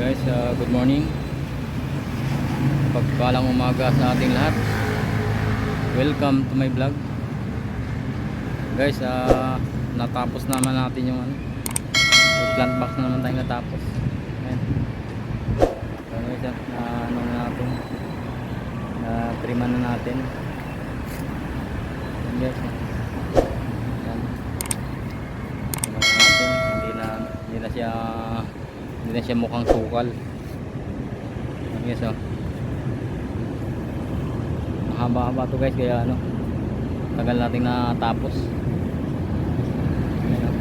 Guys, uh, good morning. Pagpalang umaga sa ating lahat. Welcome to my vlog. Guys, uh, natapos naman natin yung ano. Plant box na naman tayo natapos. Ayan. So, guys, uh, ano na natin. Na triman na natin. Ayan, guys. uh. Ayan. Triman na natin. Hindi na, hindi na siya hindi na siya mukhang sukal. Guys, oh. Mahaba-haba to guys kaya ano tagal nating natapos. Ayan, oh.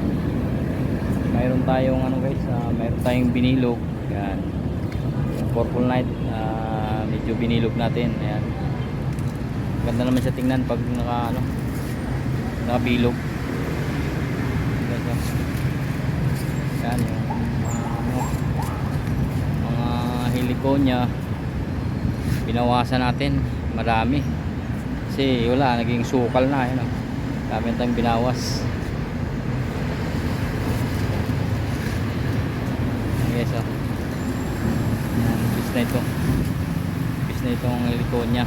Mayroon tayong ano guys, ah, mayroon tayong binilog. Yan. Purple night ah, medyo binilog natin. Ayan. Ganda naman siya tingnan pag naka ano nakabilog. Guys, oh. Yan yung mga ano mga helikonya binawasan natin marami. Kasi wala naging sukal na yun oh. dami tayong binawas. Yes oh. Bis na ito. Bis na itong helikonya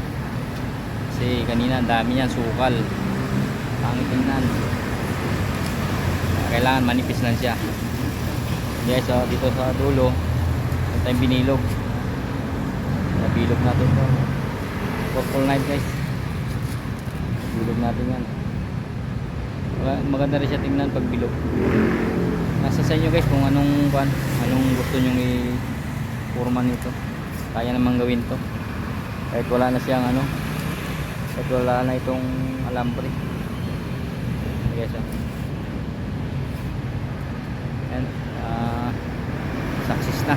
kasi kanina dami yan sukal. Pangit tingnan kailangan manipis lang siya. Yes, so dito sa dulo, tayong binilog. Nabilog natin to. Purple night guys. Bilog natin yan. Maganda rin siya tingnan pag bilog. Nasa sa inyo guys kung anong kuan, anong gusto nyo i-forma nito. Kaya namang gawin to. Kahit wala na siyang ano, kahit wala na itong alambre. Yes, oh. Ah success na.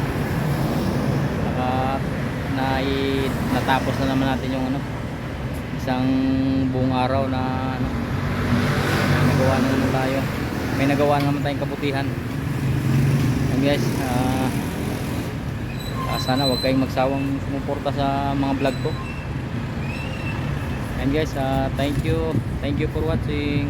Na natapos na naman natin yung ano isang buong araw na ano nagawa na naman tayo. May nagawa na naman tayong kabutihan. And guys, ah ah, sana wag kayong magsawang sumuporta sa mga vlog ko. And guys, ah thank you. Thank you for watching.